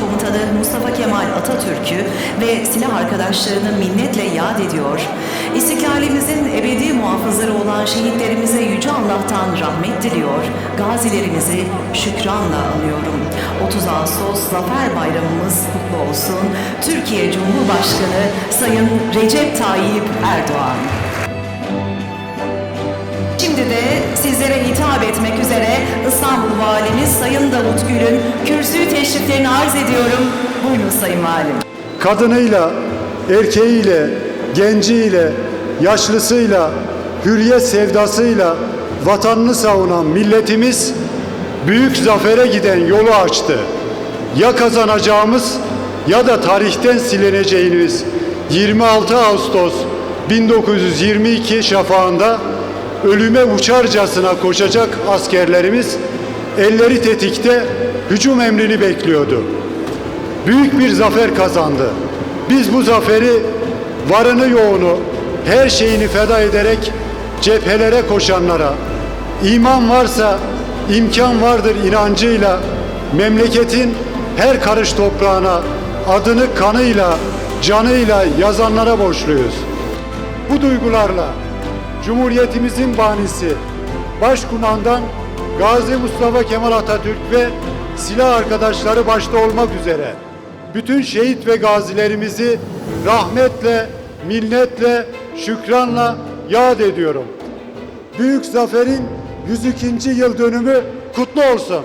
Komutanı Mustafa Kemal Atatürk'ü ve silah arkadaşlarını minnetle yad ediyor. İstiklalimizin ebedi muhafızları olan şehitlerimize Yüce Allah'tan rahmet diliyor. Gazilerimizi şükranla anıyorum. 30 Ağustos Zafer Bayramımız kutlu olsun. Türkiye Cumhurbaşkanı Sayın Recep Tayyip Erdoğan. Şimdi de sizlere hitap etmek üzere İstanbul Valimiz Davut Gül'ün kürsü teşriflerini arz ediyorum. Buyurun Sayın Valim. kadınıyla, erkeğiyle, genciyle, yaşlısıyla, hürriyet sevdasıyla vatanını savunan milletimiz büyük zafere giden yolu açtı. Ya kazanacağımız ya da tarihten silineceğimiz 26 Ağustos 1922 şafağında ölüme uçarcasına koşacak askerlerimiz elleri tetikte hücum emrini bekliyordu büyük bir zafer kazandı. Biz bu zaferi varını yoğunu, her şeyini feda ederek cephelere koşanlara, iman varsa imkan vardır inancıyla memleketin her karış toprağına adını kanıyla, canıyla yazanlara borçluyuz. Bu duygularla Cumhuriyetimizin banisi Başkumandan Gazi Mustafa Kemal Atatürk ve silah arkadaşları başta olmak üzere bütün şehit ve gazilerimizi rahmetle, minnetle, şükranla yad ediyorum. Büyük zaferin 102. yıl dönümü kutlu olsun.